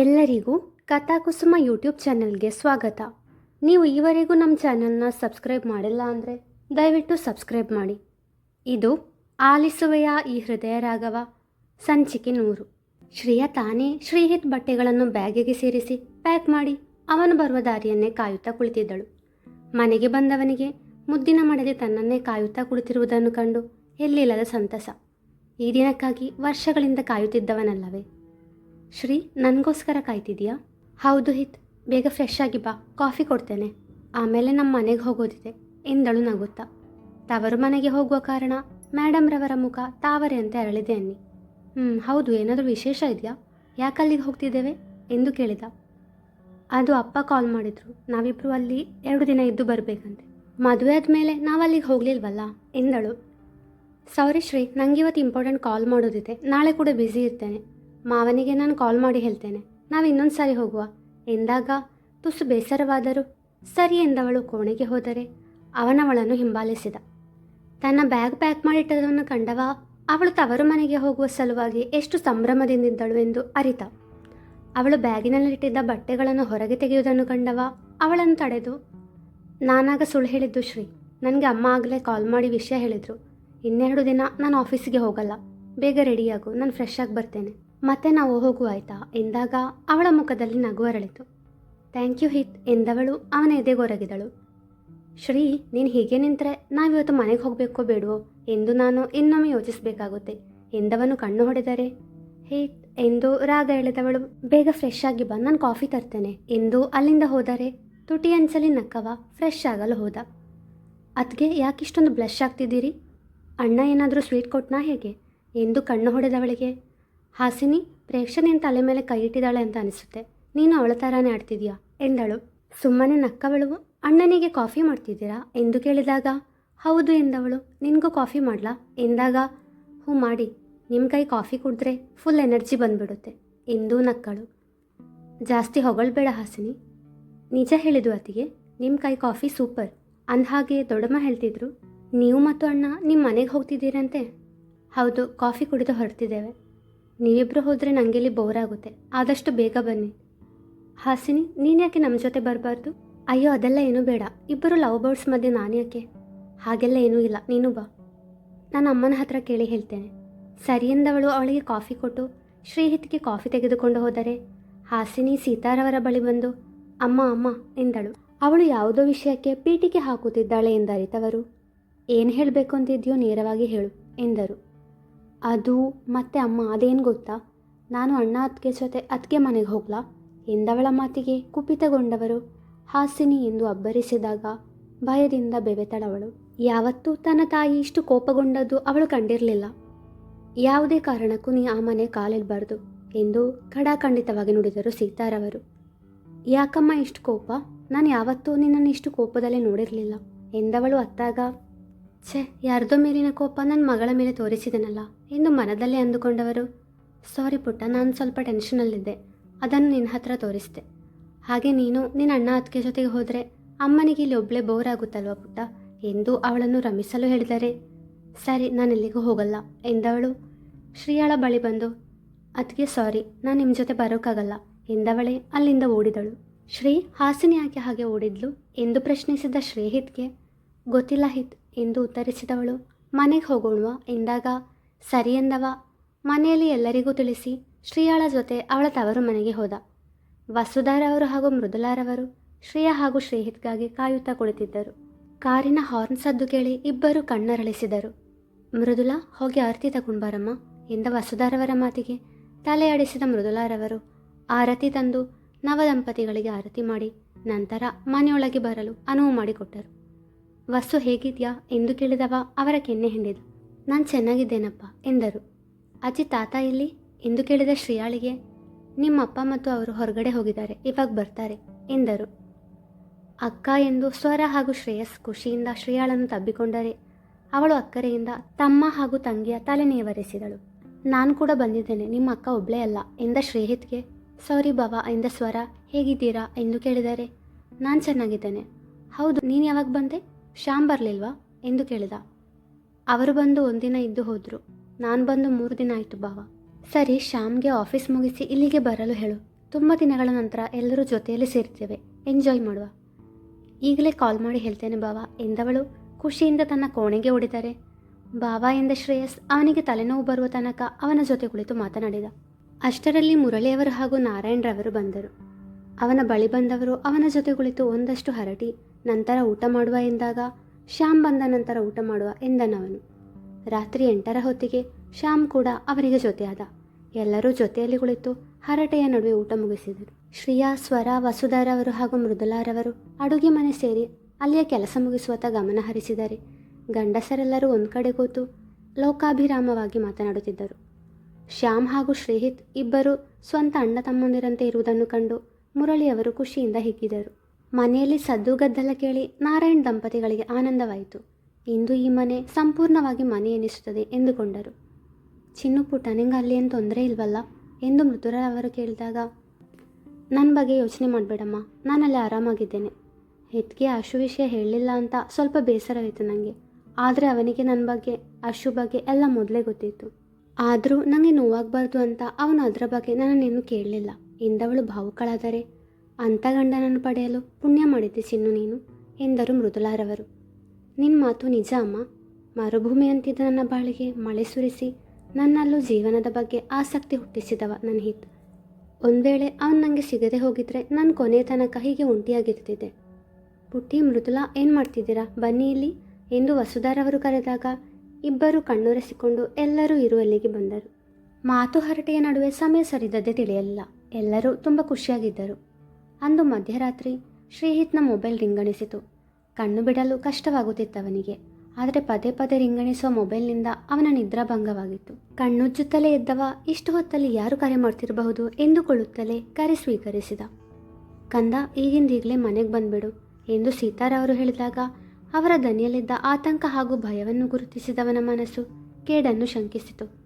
ಎಲ್ಲರಿಗೂ ಕಥಾಕುಸುಮ ಯೂಟ್ಯೂಬ್ ಚಾನೆಲ್ಗೆ ಸ್ವಾಗತ. ನೀವು ಈವರೆಗೂ ನಮ್ಮ ಚಾನೆಲ್ನ ಸಬ್ಸ್ಕ್ರೈಬ್ ಮಾಡಿಲ್ಲ ಅಂದರೆ ದಯವಿಟ್ಟು ಸಬ್ಸ್ಕ್ರೈಬ್ ಮಾಡಿ. ಇದು ಆಲಿಸುವೆಯ ಈ ಹೃದಯ ರಾಘವ, ಸಂಚಿಕೆ ನೂರು. ಶ್ರೀಯ ತಾನೇ ಶ್ರೀಹಿತ್ ಬಟ್ಟೆಗಳನ್ನು ಬ್ಯಾಗಿಗೆ ಸೇರಿಸಿ ಪ್ಯಾಕ್ ಮಾಡಿ ಅವನು ಬರುವ ದಾರಿಯನ್ನೇ ಕಾಯುತ್ತಾ ಕುಳಿತಿದ್ದಳು. ಮನೆಗೆ ಬಂದವನಿಗೆ ಮುದ್ದಿನ ಮಡದಿ ತನ್ನನ್ನೇ ಕಾಯುತ್ತಾ ಕುಳಿತಿರುವುದನ್ನು ಕಂಡು ಎಲ್ಲಿಲ್ಲದ ಸಂತಸ. ಈ ದಿನಕ್ಕಾಗಿ ವರ್ಷಗಳಿಂದ ಕಾಯುತ್ತಿದ್ದವನಲ್ಲವೇ? ಶ್ರೀ, ನನಗೋಸ್ಕರ ಕಾಯ್ತಿದ್ಯಾ? ಹೌದು ಹಿತ್, ಬೇಗ ಫ್ರೆಶ್ ಆಗಿ ಬಾ, ಕಾಫಿ ಕೊಡ್ತೇನೆ. ಆಮೇಲೆ ನಮ್ಮ ಮನೆಗೆ ಹೋಗೋದಿದೆ, ಎಂದಳು ನಗುತ್ತಾ. ತವರು ಮನೆಗೆ ಹೋಗುವ ಕಾರಣ ಮೇಡಮ್ರವರ ಮುಖ ತಾವರೆ ಅಂತ ಅರಳಿದೆ ಅನ್ನಿ. ಹ್ಞೂ ಹೌದು, ಏನಾದರೂ ವಿಶೇಷ ಇದೆಯಾ? ಯಾಕಲ್ಲಿಗೆ ಹೋಗ್ತಿದ್ದೇವೆ? ಎಂದು ಕೇಳಿದ. ಅದು ಅಪ್ಪ ಕಾಲ್ ಮಾಡಿದ್ರು ನಾವಿಬ್ಬರು ಅಲ್ಲಿ ಎರಡು ದಿನ ಇದ್ದು ಬರಬೇಕಂತೆ. ಮದುವೆ ಆದಮೇಲೆ ನಾವು ಅಲ್ಲಿಗೆ ಹೋಗಲಿಲ್ವಲ್ಲ, ಎಂದಳು. ಸಾರಿ ಶ್ರೀ ನನಗೆ ಇವತ್ತು ಇಂಪಾರ್ಟೆಂಟ್ ಕಾಲ್ ಮಾಡೋದಿದೆ, ನಾಳೆ ಕೂಡ ಬ್ಯುಸಿ ಇರ್ತೇನೆ. ಮಾವನಿಗೆ ನಾನು ಕಾಲ್ ಮಾಡಿ ಹೇಳ್ತೇನೆ. ನಾವು ಇನ್ನೊಂದು ಸಾರಿ ಹೋಗುವ. ಎಂದಾಗ ತುಸು ಬೇಸರವಾದರು ಸರಿ ಎಂದವಳು ಕೋಣೆಗೆ ಹೋದರೆ ಅವನವಳನ್ನು ಹಿಂಬಾಲಿಸಿದ. ತನ್ನ ಬ್ಯಾಗ್ ಪ್ಯಾಕ್ ಮಾಡಿಟ್ಟದನ್ನು ಕಂಡವ ಅವಳು ತವರು ಮನೆಗೆ ಹೋಗುವ ಸಲುವಾಗಿ ಎಷ್ಟು ಸಂಭ್ರಮದಿಂದಿದ್ದಳು ಎಂದು ಅರಿತ. ಅವಳು ಬ್ಯಾಗಿನಲ್ಲಿಟ್ಟಿದ್ದ ಬಟ್ಟೆಗಳನ್ನು ಹೊರಗೆ ತೆಗೆಯುವುದನ್ನು ಕಂಡವ ಅವಳನ್ನು ತಡೆದು, ನಾನಾಗ ಸುಳ್ಳು ಹೇಳಿದ್ದು ಶ್ರೀ. ನನಗೆ ಅಮ್ಮ ಆಗಲೇ ಕಾಲ್ ಮಾಡಿ ವಿಷಯ ಹೇಳಿದರು. ಇನ್ನೆರಡು ದಿನ ನಾನು ಆಫೀಸಿಗೆ ಹೋಗಲ್ಲ. ಬೇಗ ರೆಡಿಯಾಗು. ನಾನು ಫ್ರೆಶ್ ಆಗಿ ಬರ್ತೇನೆ. ಮತ್ತೆ ನಾವು ಹೋಗು ಆಯ್ತಾ? ಎಂದಾಗ ಅವಳ ಮುಖದಲ್ಲಿ ನಗು ಅರಳಿತು. ಥ್ಯಾಂಕ್ ಯು ಹಿತ್ ಎಂದವಳು ಅವನ ಎದೆಗೊರಗಿದಳು ಶ್ರೀ, ನೀನು ಹೀಗೆ ನಿಂತರೆ ನಾವಿವತ್ತು ಮನೆಗೆ ಹೋಗಬೇಕೋ ಬೇಡವೋ? ಎಂದು ನಾನು ಇನ್ನೊಮ್ಮೆ ಯೋಚಿಸಬೇಕಾಗುತ್ತೆ. ಎಂದವನು ಕಣ್ಣು ಹೊಡೆದರೆ ಹಿತ್ ಎಂದು ರಾಗ ಎಳೆದವಳು, ಬೇಗ ಫ್ರೆಶ್ ಆಗಿ ಬಂದು ನಾನು ಕಾಫಿ ತರ್ತೇನೆ, ಎಂದು ಅಲ್ಲಿಂದ ಹೋದರೆ ತುಟಿ ಅಂಚಲಿ ನಕ್ಕವ ಫ್ರೆಶ್ ಆಗಲು ಹೋದ. ಅದ್ಗೆ ಯಾಕಿಷ್ಟೊಂದು ಬ್ಲಶ್ ಆಗ್ತಿದ್ದೀರಿ? ಅಣ್ಣ ಏನಾದರೂ ಸ್ವೀಟ್ ಕೊಟ್ಟನಾ ಹೇಗೆ? ಎಂದು ಕಣ್ಣು ಹೊಡೆದವಳಿಗೆ ಹಾಸಿನಿ ಪ್ರೇಕ್ಷಣೆಯ ತಲೆ ಮೇಲೆ ಕೈ ಇಟ್ಟಿದ್ದಾಳೆ ಅಂತ ಅನಿಸುತ್ತೆ. ನೀನು ಅವಳ ಥರಾನೇ ಆಡ್ತಿದ್ಯಾ? ಎಂದಳು. ಸುಮ್ಮನೆ ನಕ್ಕವಳು? ಅಣ್ಣನಿಗೆ ಕಾಫಿ ಮಾಡ್ತಿದ್ದೀರಾ? ಎಂದು ಕೇಳಿದಾಗ, ಹೌದು ಎಂದವಳು. ನಿನಗೂ ಕಾಫಿ ಮಾಡ್ಲಾ? ಎಂದಾಗ ಹ್ಞೂ ಮಾಡಿ ನಿಮ್ಮ ಕೈ ಕಾಫಿ ಕುಡಿದ್ರೆ ಫುಲ್ ಎನರ್ಜಿ ಬಂದ್ಬಿಡುತ್ತೆ, ಎಂದೂ ನಕ್ಕಳು. ಜಾಸ್ತಿ ಹೊಗಳ್ಬೇಡ ಹಾಸಿನಿ. ನಿಜ ಹೇಳಿದು ಅತಿಗೆ ನಿಮ್ಮ ಕೈ ಕಾಫಿ ಸೂಪರ್. ಅಂದಹಾಗೆ ದೊಡ್ಡಮ್ಮ ಹೇಳ್ತಿದ್ರು, ನೀವು ಮತ್ತು ಅಣ್ಣ ನಿಮ್ಮ ಮನೆಗೆ ಹೋಗ್ತಿದ್ದೀರಂತೆ? ಹೌದು, ಕಾಫಿ ಕುಡಿದು ಹೊರಡ್ತಿದ್ದೇವೆ ನೀವಿಬ್ಬರು ಹೋದರೆ ನನಗೆಲ್ಲಿ ಬೋರ್ ಆಗುತ್ತೆ. ಆದಷ್ಟು ಬೇಗ ಬನ್ನಿ. ಹಾಸಿನಿ, ನೀನು ಯಾಕೆ ನಮ್ಮ ಜೊತೆ ಬರಬಾರ್ದು? ಅಯ್ಯೋ, ಅದೆಲ್ಲ ಏನೂ ಬೇಡ. ಇಬ್ಬರು ಲವ್ ಬರ್ಡ್ಸ್ ಮಧ್ಯೆ ನಾನು ಯಾಕೆ? ಹಾಗೆಲ್ಲ ಏನೂ ಇಲ್ಲ. ನೀನು ಬಾ. ನಾನು ಅಮ್ಮನ ಹತ್ರ ಕೇಳಿ ಹೇಳ್ತೇನೆ. ಸರಿ ಎಂದವಳು ಅವಳಿಗೆ ಕಾಫಿ ಕೊಟ್ಟು, ಶ್ರೀಹಿತ್ಗೆ ಕಾಫಿ ತೆಗೆದುಕೊಂಡು ಹೋದರೆ, ಹಾಸಿನಿ ಸೀತಾರವರ ಬಳಿ ಬಂದು, ಅಮ್ಮ ಅಮ್ಮ, ಎಂದಳು. ಅವಳು ಯಾವುದೋ ವಿಷಯಕ್ಕೆ ಪೀಟಿಗೆ ಹಾಕುತ್ತಿದ್ದಾಳೆ ಎಂದರಿತವರು, ಏನು ಹೇಳಬೇಕು ಅಂತಿದ್ಯೋ ನೇರವಾಗಿ ಹೇಳು, ಎಂದರು. ಅದು ಮತ್ತೆ ಅಮ್ಮ ಅದೇನು ಗೊತ್ತಾ? ನಾನು ಅಣ್ಣ ಅತ್ತಿಗೆ ಜೊತೆ ಅತ್ತಿಗೆ ಮನೆಗೆ ಹೋಗ್ಲಾ? ಎಂದವಳ ಮಾತಿಗೆ ಕುಪಿತಗೊಂಡವರು? ಹಾಸಿನಿ ಎಂದು ಅಬ್ಬರಿಸಿದಾಗ ಭಯದಿಂದ ಬೆವೆತಳವಳು. ಯಾವತ್ತೂ ತನ್ನ ತಾಯಿ ಇಷ್ಟು ಕೋಪಗೊಂಡದ್ದು ಅವಳು ಕಂಡಿರಲಿಲ್ಲ. ಯಾವುದೇ ಕಾರಣಕ್ಕೂ ನೀ ಆ ಮನೆ ಕಾಲಿಡಬಾರ್ದು ಎಂದು ಖಡಾಖಂಡಿತವಾಗಿ ನುಡಿದರು ಸೀತಾರವರು. ಯಾಕಮ್ಮ ಇಷ್ಟು ಕೋಪ? ನಾನು ಯಾವತ್ತೂ ನಿನ್ನನ್ನು ಇಷ್ಟು ಕೋಪದಲ್ಲಿ ನೋಡಿರಲಿಲ್ಲ ಎಂದವಳು ಅತ್ತಾಗ ಛೆ, ಯಾರ್ದೋ ಮೇಲಿನ ಕೋಪ ನನ್ನ ಮಗಳ ಮೇಲೆ ತೋರಿಸಿದನಲ್ಲ ಎಂದು ಮನದಲ್ಲೇ ಅಂದುಕೊಂಡವರು. ಸಾರಿ ಪುಟ್ಟ, ನಾನು ಸ್ವಲ್ಪ ಟೆನ್ಷನಲ್ಲಿದ್ದೆ. ಅದನ್ನು ನಿನ್ನ ಹತ್ರ ತೋರಿಸಿದೆ. ಹಾಗೆ ನೀನು ನಿನ್ನ ಅಣ್ಣ ಅತ್ತಿಗೆ ಜೊತೆಗೆ ಹೋದರೆ ಅಮ್ಮನಿಗೆ ಇಲ್ಲಿ ಒಬ್ಬಳೇ ಬೋರ್ ಆಗುತ್ತಲ್ವ ಪುಟ್ಟ? ಎಂದು ಅವಳನ್ನು ರಮಿಸಲು ಹೇಳಿದರೆ. ಸರಿ, ನಾನು ಎಲ್ಲಿಗೂ ಹೋಗಲ್ಲ, ಎಂದವಳು. ಶ್ರೀಯಾಳ ಬಳಿ ಬಂದು ಅದಕ್ಕೆ ಸಾರಿ, ನಾನು ನಿಮ್ಮ ಜೊತೆ ಬರೋಕ್ಕಾಗಲ್ಲ, ಎಂದವಳೇ ಅಲ್ಲಿಂದ ಓಡಿದಳು. ಶ್ರೀ ಹಾಸಿನಿ ಯಾಕೆ ಹಾಗೆ ಓಡಿದ್ಲು ಎಂದು ಪ್ರಶ್ನಿಸಿದ ಶ್ರೀಹಿತ್ಗೆ, ಗೊತ್ತಿಲ್ಲ ಹಿತ್ ಎಂದು ಉತ್ತರಿಸಿದವಳು. ಮನೆಗೆ ಹೋಗೋಣವ? ಎಂದಾಗ, ಸರಿ ಎಂದವ ಮನೆಯಲ್ಲಿ ಎಲ್ಲರಿಗೂ ತಿಳಿಸಿ, ಶ್ರೀಯಾಳ ಜೊತೆ ಅವಳ ತವರು ಮನೆಗೆ ಹೋದ. ವಸುಧಾರವರು ಹಾಗೂ ಮೃದುಲಾರವರು ಶ್ರೇಯ ಹಾಗೂ ಶ್ರೇಹಿತ್ಗಾಗಿ ಕಾಯುತ್ತಾ ಕುಳಿತಿದ್ದರು. ಕಾರಿನ ಹಾರ್ನ್ ಸದ್ದು ಕೇಳಿ ಇಬ್ಬರು ಕಣ್ಣರಳಿಸಿದರು. ಮೃದುಲಾ, ಹೋಗಿ ಆರತಿ ತಗೊಂಡ್ಬಾರಮ್ಮ ಎಂದ ವಸುಧಾರವರ ಮಾತಿಗೆ. ತಲೆಯಾಡಿಸಿದ ಮೃದುಲಾರವರು ಆರತಿ ತಂದು ನವದಂಪತಿಗಳಿಗೆ ಆರತಿ ಮಾಡಿ, ನಂತರ ಮನೆಯೊಳಗೆ ಬರಲು ಅನುವು ಮಾಡಿಕೊಟ್ಟರು. ವಸು ಹೇಗಿದೆಯಾ ಎಂದು ಕೇಳಿದವ ಅವರ ಕೆನ್ನೆ ಹಿಂಡಿದ. ನಾನು ಚೆನ್ನಾಗಿದ್ದೇನಪ್ಪ ಎಂದರು. ಅಜ್ಜಿ, ತಾತ ಇಲ್ಲಿ ಎಂದು ಕೇಳಿದ ಶ್ರೀಯಾಳಿಗೆ ನಿಮ್ಮಪ್ಪ ಮತ್ತು ಅವರು ಹೊರಗಡೆ ಹೋಗಿದ್ದಾರೆ, ಇವಾಗ ಬರ್ತಾರೆ ಎಂದರು. ಅಕ್ಕ ಎಂದು ಸ್ವರ ಹಾಗೂ ಶ್ರೇಯಸ್ ಖುಷಿಯಿಂದ ಶ್ರೀಯಾಳನ್ನು ತಬ್ಬಿಕೊಂಡರೆ, ಅವಳು ಅಕ್ಕರೆಯಿಂದ ತಮ್ಮ ಹಾಗೂ ತಂಗಿಯ ತಲೆ ನೇವರಿಸಿದಳು ನಾನು ಕೂಡ ಬಂದಿದ್ದೇನೆ, ನಿಮ್ಮ ಅಕ್ಕ ಒಬ್ಬಳೇ ಅಲ್ಲ ಎಂದ ಶ್ರೇಹಿತ್ಗೆ ಸಾರಿ ಬಾಬಾ ಎಂದ ಸ್ವರ, ಹೇಗಿದ್ದೀರಾ? ಎಂದು ಕೇಳಿದರೆ, ನಾನು ಚೆನ್ನಾಗಿದ್ದೇನೆ. ಹೌದು, ನೀನು ಯಾವಾಗ ಬಂದೆ? ಶ್ಯಾಮ್ ಬರಲಿಲ್ವಾ? ಎಂದು ಕೇಳಿದ. ಅವರು ಬಂದು ಒಂದಿನ ಇದ್ದು ಹೋದರು. ನಾನು ಬಂದು ಮೂರು ದಿನ ಆಯಿತು ಬಾವ ಸರಿ, ಶ್ಯಾಮ್ಗೆ ಆಫೀಸ್ ಮುಗಿಸಿ ಇಲ್ಲಿಗೆ ಬರಲು ಹೇಳು. ತುಂಬ ದಿನಗಳ ನಂತರ ಎಲ್ಲರೂ ಜೊತೆಯಲ್ಲಿ ಸೇರ್ತೇವೆ. ಎಂಜಾಯ್ ಮಾಡುವ. ಈಗಲೇ ಕಾಲ್ ಮಾಡಿ ಹೇಳ್ತೇನೆ ಬಾವ ಎಂದವಳು ಖುಷಿಯಿಂದ ತನ್ನ ಕೋಣೆಗೆ ಓಡಿದರೆ. ಬಾವ ಎಂದ ಶ್ರೇಯಸ್ ಅವನಿಗೆ ತಲೆನೋವು ಬರುವ ತನಕ ಅವನ ಜೊತೆ ಕುಳಿತು ಮಾತನಾಡಿದ. ಅಷ್ಟರಲ್ಲಿ ಮುರಳಿಯವರು ಹಾಗೂ ನಾರಾಯಣರವರು ಬಂದರು. ಅವನ ಬಳಿ ಬಂದವರು ಅವನ ಜೊತೆ ಕುಳಿತು ಒಂದಷ್ಟು ಹರಟಿ, ನಂತರ ಊಟ ಮಾಡುವ ಎಂದಾಗ, ಶ್ಯಾಮ್ ಬಂದ ನಂತರ ಊಟ ಮಾಡುವ ಎಂದನವನು. ರಾತ್ರಿ ಎಂಟರ ಹೊತ್ತಿಗೆ ಶ್ಯಾಮ್ ಕೂಡ ಅವರಿಗೆ ಜೊತೆಯಾದ. ಎಲ್ಲರೂ ಜೊತೆಯಲ್ಲಿ ಕುಳಿತು ಹರಟೆಯ ನಡುವೆ ಊಟ ಮುಗಿಸಿದರು. ಶ್ರೀಯಾ, ಸ್ವರ ವಸುಧಾರವರು ಹಾಗೂ ಮೃದುಲಾರವರು ಅಡುಗೆ ಮನೆ ಸೇರಿ ಅಲ್ಲಿಯ ಕೆಲಸ ಮುಗಿಸುವತ್ತ ಗಮನ ಹರಿಸಿದರೆ, ಗಂಡಸರೆಲ್ಲರೂ ಒಂದು ಕಡೆ ಕೂತು ಲೋಕಾಭಿರಾಮವಾಗಿ ಮಾತನಾಡುತ್ತಿದ್ದರು. ಶ್ಯಾಮ್ ಹಾಗೂ ಶ್ರೀಹಿತ್ ಇಬ್ಬರು ಸ್ವಂತ ಅಣ್ಣ ತಮ್ಮಂದಿರಂತೆ ಇರುವುದನ್ನು ಕಂಡು ಮುರಳಿಯವರು ಖುಷಿಯಿಂದ ಹಿಗ್ಗಿದರು. ಮನೆಯಲ್ಲಿ ಸದ್ದು ಗದ್ದಲ ಕೇಳಿ ನಾರಾಯಣ್ ದಂಪತಿಗಳಿಗೆ ಆನಂದವಾಯಿತು. ಇಂದು ಈ ಮನೆ ಸಂಪೂರ್ಣವಾಗಿ ಮನೆ ಎನಿಸುತ್ತದೆ ಎಂದುಕೊಂಡರು. ಚಿನ್ನು ಪುಟ್ಟ, ನಿಂಗೆ ಅಲ್ಲಿ ಏನು ತೊಂದರೆ ಇಲ್ವಲ್ಲ? ಎಂದು ಮೃದುರ ಅವರು ಕೇಳಿದಾಗ ನನ್ನ ಬಗ್ಗೆ ಯೋಚನೆ ಮಾಡಬೇಡಮ್ಮ, ನಾನಲ್ಲಿ ಆರಾಮಾಗಿದ್ದೇನೆ. ಹೆತ್ಗೆ ಅಶು ವಿಷಯ ಹೇಳಲಿಲ್ಲ ಅಂತ ಸ್ವಲ್ಪ ಬೇಸರವಾಯಿತು ನನಗೆ ಆದರೆ ಅವನಿಗೆ ನನ್ನ ಬಗ್ಗೆ, ಅಶು ಬಗ್ಗೆ ಎಲ್ಲ ಮೊದಲೇ ಗೊತ್ತಿತ್ತು. ಆದರೂ ನನಗೆ ನೋವಾಗಬಾರ್ದು ಅಂತ ಅವನು ಅದರ ಬಗ್ಗೆ ನನ್ನನ್ನೇನು ಕೇಳಲಿಲ್ಲ. ಎಂದವಳು ಭಾವುಕಳಾದರೆ ಅಂಥ ಗಂಡನನ್ನು ಪಡೆಯಲು ಪುಣ್ಯ ಮಾಡಿದ್ದೆ ಚಿನ್ನು ನೀನು, ಎಂದರು ಮೃದುಲಾರವರು. ನಿನ್ನ ಮಾತು ನಿಜ ಅಮ್ಮ. ಮರುಭೂಮಿ ಅಂತಿದ್ದ ನನ್ನ ಬಾಳಿಗೆ ಮಳೆ ಸುರಿಸಿ ನನ್ನಲ್ಲೂ ಜೀವನದ ಬಗ್ಗೆ ಆಸಕ್ತಿ ಹುಟ್ಟಿಸಿದವ ನನ್ನ ಹಿತ್. ಒಂದು ವೇಳೆ ಅವನು ನನಗೆ ಸಿಗದೆ ಹೋಗಿದ್ರೆ ನಾನು ಕೊನೆಯ ತನಕ ಹೀಗೆ ಒಂಟಿಯಾಗಿರ್ತಿದ್ದೆ. ಪುಟ್ಟಿ ಮೃದುಲಾ, ಏನು ಮಾಡ್ತಿದ್ದೀರಾ? ಬನ್ನಿ ಇಲ್ಲಿ, ಎಂದು ವಸುಧಾರವರು ಕರೆದಾಗ ಇಬ್ಬರು ಕಣ್ಣೊರೆಸಿಕೊಂಡು ಎಲ್ಲರೂ ಇರುವಲ್ಲಿಗೆ ಬಂದರು. ಮಾತು ಹರಟೆಯ ನಡುವೆ ಸಮಯ ಸರಿದದ್ದೇ ತಿಳಿಯಲಿಲ್ಲ. ಎಲ್ಲರೂ ತುಂಬ ಖುಷಿಯಾಗಿದ್ದರು. ಅಂದು ಮಧ್ಯರಾತ್ರಿ ಶ್ರೀಹಿತ್ನ ಮೊಬೈಲ್ ರಿಂಗಣಿಸಿತು. ಕಣ್ಣು ಬಿಡಲು ಕಷ್ಟವಾಗುತ್ತಿತ್ತವನಿಗೆ. ಆದರೆ ಪದೇ ಪದೇ ರಿಂಗಣಿಸುವ ಮೊಬೈಲ್ನಿಂದ ಅವನ ನಿದ್ರಾಭಂಗವಾಗಿತ್ತು. ಕಣ್ಣುಜ್ಜುತ್ತಲೇ ಎದ್ದವ ಇಷ್ಟು ಹೊತ್ತಲ್ಲಿ ಯಾರು ಕರೆ ಮಾಡ್ತಿರಬಹುದು ಎಂದುಕೊಳ್ಳುತ್ತಲೇ ಕರೆ ಸ್ವೀಕರಿಸಿದ. ಕಂದ, ಈಗಿಂದೀಗಲೇ ಮನೆಗೆ ಬಂದ್ಬಿಡು ಎಂದು ಸೀತಾರಾವರು ಹೇಳಿದಾಗ ಅವರ ದನಿಯಲ್ಲಿದ್ದ ಆತಂಕ ಹಾಗೂ ಭಯವನ್ನು ಗುರುತಿಸಿದವನ ಮನಸ್ಸು ಕೇಡನ್ನು ಶಂಕಿಸಿತು.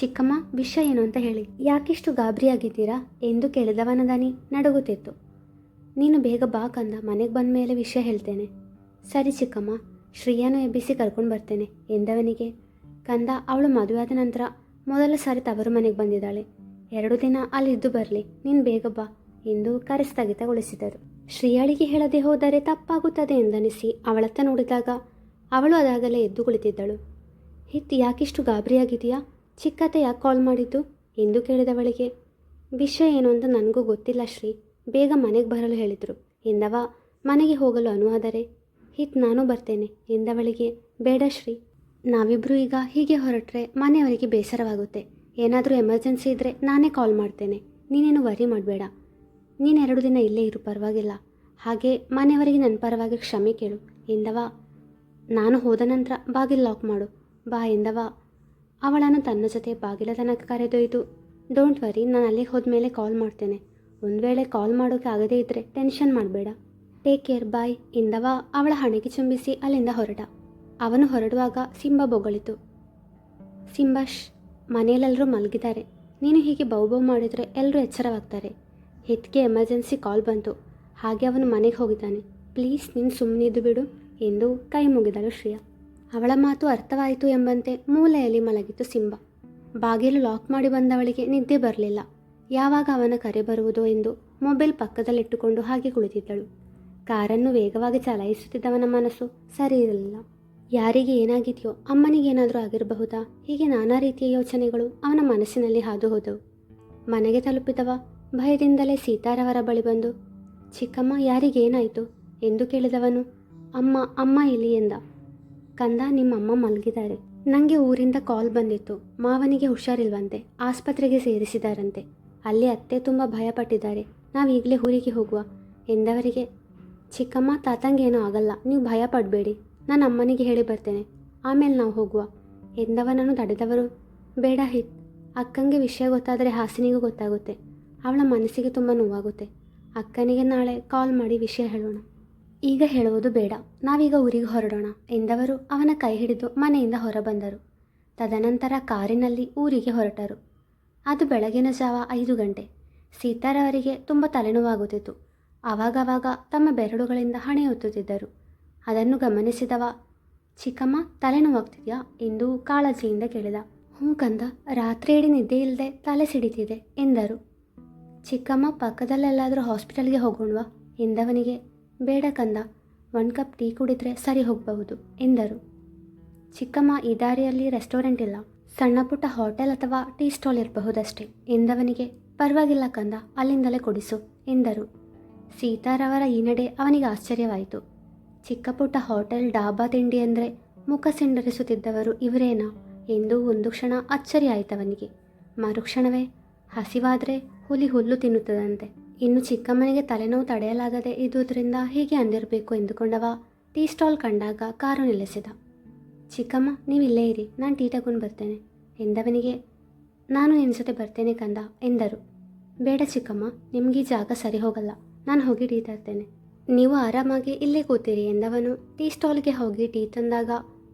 ಚಿಕ್ಕಮ್ಮ, ವಿಷಯ ಏನು ಅಂತ ಹೇಳಿ. ಯಾಕಿಷ್ಟು ಗಾಬರಿಯಾಗಿದ್ದೀರಾ? ಎಂದು ಕೇಳಿದವನ ದಾನಿ ನಡುಗುತ್ತಿತ್ತು. ನೀನು ಬೇಗ ಬಾ ಕಂದ, ಮನೆಗೆ ಬಂದ ಮೇಲೆ ವಿಷಯ ಹೇಳ್ತೇನೆ. ಸರಿ ಚಿಕ್ಕಮ್ಮ, ಶ್ರೀಯನ್ನು ಎಬ್ಬಿಸಿ ಕರ್ಕೊಂಡು ಬರ್ತೇನೆ, ಎಂದವನಿಗೆ. ಕಂದ, ಅವಳು ಮದುವೆಯಾದ ನಂತರ ಮೊದಲ ಸಾರಿ ತವರು ಮನೆಗೆ ಬಂದಿದ್ದಾಳೆ. ಎರಡು ದಿನ ಅಲ್ಲಿದ್ದು ಬರಲಿ, ನೀನು ಬೇಗ ಬಾ, ಎಂದು ಕರೆ ಸ್ಥಗಿತಗೊಳಿಸಿದರು ಶ್ರೀಯಾಳಿಗೆ ಹೇಳದೆ ಹೋದರೆ ತಪ್ಪಾಗುತ್ತದೆ ಎಂದನಿಸಿ ಅವಳತ್ತ ನೋಡಿದಾಗ ಅವಳು ಅದಾಗಲೇ ಎದ್ದು ಕುಳಿತಿದ್ದಳು. ಹಿತ್ ಯಾಕಿಷ್ಟು ಗಾಬರಿಯಾಗಿದೆಯಾ ಚಿಕ್ಕತ್ತೆ ಯಾಕೆ ಕಾಲ್ ಮಾಡಿದ್ದು ಎಂದು ಕೇಳಿದವಳಿಗೆ, ವಿಷಯ ಏನು ಅಂತ ನನಗೂ ಗೊತ್ತಿಲ್ಲ ಶ್ರೀ, ಬೇಗ ಮನೆಗೆ ಬರಲು ಹೇಳಿದರು. ಎಂದವ, ಮನೆಗೆ ಹೋಗಲು ಅನುವಾದರೆ, ಹಿತ್, ನಾನು ಬರ್ತೇನೆ ಎಂದವಳಿಗೆ, ಬೇಡ ಶ್ರೀ ನಾವಿಬ್ಬರು ಈಗ ಹೀಗೆ ಹೊರಟ್ರೆ ಮನೆಯವರಿಗೆ ಬೇಸರವಾಗುತ್ತೆ. ಏನಾದರೂ ಎಮರ್ಜೆನ್ಸಿ ಇದ್ದರೆ ನಾನೇ ಕಾಲ್ ಮಾಡ್ತೇನೆ. ನೀನೇನು ವರಿ ಮಾಡಬೇಡ. ನೀನು ಎರಡು ದಿನ ಇಲ್ಲೇ ಇರು, ಪರವಾಗಿಲ್ಲ. ಹಾಗೆ ಮನೆಯವರಿಗೆ ನನ್ನ ಪರವಾಗಿ ಕ್ಷಮೆ ಕೇಳು ಎಂದವ. ನಾನು ಹೋದ ನಂತರ ಬಾಗಿಲು ಲಾಕ್ ಮಾಡು, ಬಾ ಎಂದವ. ಅವಳನ್ನು ತನ್ನ ಜೊತೆ ಬಾಗಿಲ ತನಕ ಕರೆದೊಯ್ದು ಡೋಂಟ್ ವರಿ ನಾನು ಅಲ್ಲಿಗೆ ಹೋದ್ಮೇಲೆ ಕಾಲ್ ಮಾಡ್ತೇನೆ. ಒಂದು ವೇಳೆ ಕಾಲ್ ಮಾಡೋಕೆ ಆಗದೇ ಇದ್ದರೆ ಟೆನ್ಷನ್ ಮಾಡಬೇಡ. ಟೇಕ್ ಕೇರ್ ಬಾಯ್ ಇಂದವ ಅವಳ ಹಣೆಗೆ ಚುಂಬಿಸಿ ಅಲ್ಲಿಂದ ಹೊರಟ. ಅವನು ಹೊರಡುವಾಗ ಸಿಂಬ ಬೊಗಳಿತು. ಸಿಂಬಾಶ್ ಮನೆಯಲ್ಲೆಲ್ಲರೂ ಮಲಗಿದ್ದಾರೆ. ನೀನು ಹೀಗೆ ಬೌಬೌ ಮಾಡಿದರೆ ಎಲ್ಲರೂ ಎಚ್ಚರವಾಗ್ತಾರೆ. ಹೆತ್ಗೆ ಎಮರ್ಜೆನ್ಸಿ ಕಾಲ್ ಬಂತು. ಹಾಗೆ ಅವನು ಮನೆಗೆ ಹೋಗಿದ್ದಾನೆ. ಪ್ಲೀಸ್ ನೀನು ಸುಮ್ಮನಿದ್ದು ಬಿಡು ಎಂದು ಕೈ ಮುಗಿದಳು ಶ್ರೇಯಾ. ಅವಳ ಮಾತು ಅರ್ಥವಾಯಿತು ಎಂಬಂತೆ ಮೂಲೆಯಲ್ಲಿ ಮಲಗಿತು ಸಿಂಬ. ಬಾಗಿಲು ಲಾಕ್ ಮಾಡಿ ಬಂದವಳಿಗೆ ನಿದ್ದೆ ಬರಲಿಲ್ಲ. ಯಾವಾಗ ಅವನ ಕರೆ ಬರುವುದೋ ಎಂದು ಮೊಬೈಲ್ ಪಕ್ಕದಲ್ಲಿಟ್ಟುಕೊಂಡು ಹಾಗೆ ಕುಳಿತಿದ್ದಳು. ಕಾರನ್ನು ವೇಗವಾಗಿ ಚಲಾಯಿಸುತ್ತಿದ್ದವನ ಮನಸ್ಸು ಸರಿ ಇರಲಿಲ್ಲ. ಯಾರಿಗೆ ಏನಾಗಿದೆಯೋ, ಅಮ್ಮನಿಗೆ ಏನಾದರೂ ಆಗಿರಬಹುದಾ? ಹೀಗೆ ನಾನಾ ರೀತಿಯ ಯೋಚನೆಗಳು ಅವನ ಮನಸ್ಸಿನಲ್ಲಿ ಹಾದು ಹೋದವು ಮನೆಗೆ ತಲುಪಿದವ, ಭಯದಿಂದಲೇ ಸೀತಾರವರ ಬಳಿ ಬಂದು, ಚಿಕ್ಕಮ್ಮ, ಯಾರಿಗೇನಾಯಿತು ಎಂದು ಕೇಳಿದವನು, ಅಮ್ಮ ಅಮ್ಮ ಇಲ್ಲಿ ಎಂದ. ಕಂದ ನಿಮ್ಮ ಅಮ್ಮ ಮಲಗಿದ್ದಾರೆ. ನನಗೆ ಊರಿಂದ ಕಾಲ್ ಬಂದಿತ್ತು. ಮಾವನಿಗೆ ಹುಷಾರಿಲ್ವಂತೆ. ಆಸ್ಪತ್ರೆಗೆ ಸೇರಿಸಿದಾರಂತೆ. ಅಲ್ಲಿ ಅತ್ತೆ ತುಂಬ ಭಯಪಟ್ಟಿದ್ದಾರೆ. ನಾವು ಈಗಲೇ ಊರಿಗೆ ಹೋಗುವ. ಎಂದವರಿಗೆ, ಚಿಕ್ಕಮ್ಮ ತಾತಂಗೇನೂ ಆಗಲ್ಲ. ನೀವು ಭಯ ಪಡಬೇಡಿ. ನಾನು ಅಮ್ಮನಿಗೆ ಹೇಳಿ ಬರ್ತೇನೆ. ಆಮೇಲೆ ನಾವು ಹೋಗುವ. ಎಂದವನನ್ನು ತಡೆದವರು, ಬೇಡ ಹಿತ್. ಅಕ್ಕಂಗೆ ವಿಷಯ ಗೊತ್ತಾದರೆ ಹಾಸಿನಿಗೂ ಗೊತ್ತಾಗುತ್ತೆ. ಅವಳ ಮನಸ್ಸಿಗೆ ತುಂಬ ನೋವಾಗುತ್ತೆ. ಅಕ್ಕನಿಗೆ ನಾಳೆ ಕಾಲ್ ಮಾಡಿ ವಿಷಯ ಹೇಳೋಣ. ಈಗ ಹೇಳುವುದು ಬೇಡ. ನಾವೀಗ ಊರಿಗೆ ಹೊರಡೋಣ ಎಂದವರು ಅವನ ಕೈ ಹಿಡಿದು ಮನೆಯಿಂದ ಹೊರಬಂದರು. ತದನಂತರ ಕಾರಿನಲ್ಲಿ ಊರಿಗೆ ಹೊರಟರು. ಅದು ಬೆಳಗಿನ ಜಾವ ಐದು ಗಂಟೆ. ಸೀತಾರವರಿಗೆ ತುಂಬ ತಲೆನೋವಾಗುತ್ತಿತ್ತು. ಆವಾಗವಾಗ ತಮ್ಮ ಬೆರಳುಗಳಿಂದ ಹಣೆಯೊತ್ತುತ್ತಿದ್ದರು ಅದನ್ನು ಗಮನಿಸಿದವ, ಚಿಕ್ಕಮ್ಮ ತಲೆನೋವಾಗ್ತಿದೆಯಾ ಎಂದು ಕಾಳಜಿಯಿಂದ ಕೇಳಿದ. ಹ್ಞೂ ಕಂದ, ರಾತ್ರಿ ಇಡೀ ನಿದ್ದೆ ಇಲ್ಲದೆ ತಲೆ ಸಿಡಿತಿದೆ ಎಂದರು. ಚಿಕ್ಕಮ್ಮ ಪಕ್ಕದಲ್ಲೆಲ್ಲಾದರೂ ಹಾಸ್ಪಿಟಲ್ಗೆ ಹೋಗೋಣವಾ ಎಂದವನಿಗೆ ಬೇಡ ಕಂದ ಒನ್ ಕಪ್ ಟೀ ಕುಡಿದ್ರೆ ಸರಿ ಹೋಗಬಹುದು, ಎಂದರು. ಚಿಕ್ಕಮ್ಮ ಈ ದಾರಿಯಲ್ಲಿ ರೆಸ್ಟೋರೆಂಟ್ ಇಲ್ಲ, ಸಣ್ಣ ಪುಟ್ಟ ಹೋಟೆಲ್ ಅಥವಾ ಟೀ ಸ್ಟಾಲ್ ಇರಬಹುದಷ್ಟೇ, ಎಂದವನಿಗೆ ಪರವಾಗಿಲ್ಲ ಕಂದ, ಅಲ್ಲಿಂದಲೇ ಕೊಡಿಸು, ಎಂದರು. ಸೀತಾರವರ ಈ ನಡೆ ಅವನಿಗೆ ಆಶ್ಚರ್ಯವಾಯಿತು. ಚಿಕ್ಕ ಪುಟ್ಟ ಹೋಟೆಲ್ ಡಾಬಾ ತಿಂಡಿ ಅಂದರೆ ಮುಖ ಸಿಂಡರಿಸುತ್ತಿದ್ದವರು ಇವರೇನಾ, ಎಂದು ಒಂದು ಕ್ಷಣ ಅಚ್ಚರಿ ಆಯಿತವನಿಗೆ ಮರುಕ್ಷಣವೇ, ಹಸಿವಾದರೆ ಹುಲಿ ಹುಲ್ಲು ತಿನ್ನುತ್ತದಂತೆ. ಇನ್ನು ಚಿಕ್ಕಮ್ಮನಿಗೆ ತಲೆನೋವು ತಡೆಯಲಾಗದೆ ಇದ್ದುದರಿಂದ ಹೀಗೆ ಅಂದಿರಬೇಕು ಎಂದುಕೊಂಡವ. ಟೀ ಸ್ಟಾಲ್ ಕಂಡಾಗ ಕಾರು ನಿಲ್ಲಿಸಿದ. ಚಿಕ್ಕಮ್ಮ, ನೀವು ಇಲ್ಲೇ ಇರಿ, ನಾನು ಟೀ ತಗೊಂಡು ಬರ್ತೇನೆ ಎಂದವನಿಗೆ. ನಾನು ನಿನ್ನ ಜೊತೆ ಬರ್ತೇನೆ ಕಂದ ಎಂದರು. ಬೇಡ ಚಿಕ್ಕಮ್ಮ, ನಿಮಗೆ ಜಾಗ ಸರಿ ಹೋಗಲ್ಲ, ನಾನು ಹೋಗಿ ಟೀ ತರ್ತೇನೆ. ನೀವು ಆರಾಮಾಗಿ ಇಲ್ಲೇ ಕೂತೀರಿ ಎಂದವನು. ಟೀ ಸ್ಟಾಲ್ಗೆ ಹೋಗಿ ಟೀ ತಂದಾಗ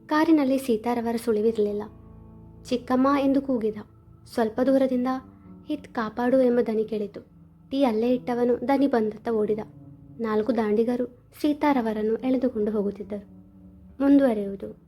ಕಾರಿನಲ್ಲಿ ಸೀತಾರವರ ಸುಳಿವಿರಲಿಲ್ಲ. ಚಿಕ್ಕಮ್ಮ ಎಂದು ಕೂಗಿದ. ಸ್ವಲ್ಪ ದೂರದಿಂದ, ಹಿತ್ ಕಾಪಾಡು ಎಂಬ ದನಿ ಕೇಳಿತು. ಟೀ ಅಲ್ಲೇ ಇಟ್ಟವನು ದನಿ ಬಂದತ್ತ ಓಡಿದ. ನಾಲ್ಕು ದಾಂಡಿಗರು ಸೀತಾರವರನ್ನು ಎಳೆದುಕೊಂಡು ಹೋಗುತ್ತಿದ್ದರು. ಮುಂದುವರೆಯುವುದು.